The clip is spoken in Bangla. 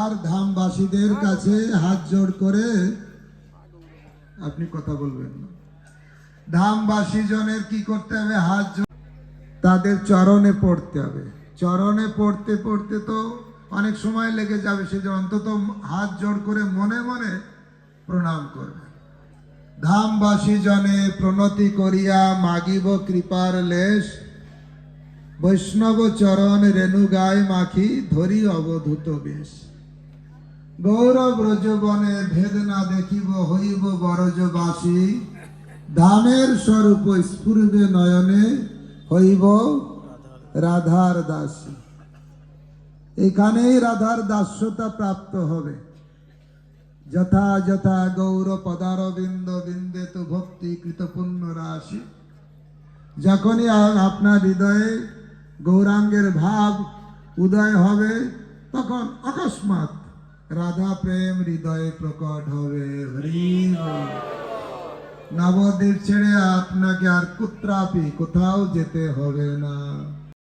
আর ধামবাসীদের কাছে হাত জোড় করে আপনি কথা বলবেন না। ধামবাসী জনের কি করতে হবে? হাত তাদের চরণে পড়তে হবে। চরণে পড়তে পড়তে তো অনেক সময় লেগে যাবে, সে যে অন্তত হাত জোড় করে মনে মনে প্রণাম করবে। ধামবাসী জনে প্রণতি করিয়া মাগিব কৃপার লেশ। বৈষ্ণব চরণ রেণু গায় মাখি ধরি অবধূত বেশ। গৌরব ব্রজবনে ভেদ না দেখিব, হইব বরজবাসী। ধামের স্বরূপ স্ফুরবে নয়নে, হইব রাধার দাসী। এখানেই রাধার দাস্যতা প্রাপ্ত হবে। যথা যথা গৌর পদারবিন্দ বিন্দে তো ভক্তি কৃত পুণ্য রাশি। যখনই আপনার হৃদয়ে গৌরাঙ্গের ভাব উদয় হবে তখন অকস্মাৎ রাধা প্রেম হৃদয়ে প্রকট হবে। হরি নবদ্বীপ ছেড়ে আপনাকে আর কুত্রাপি কোথাও যেতে হবে না।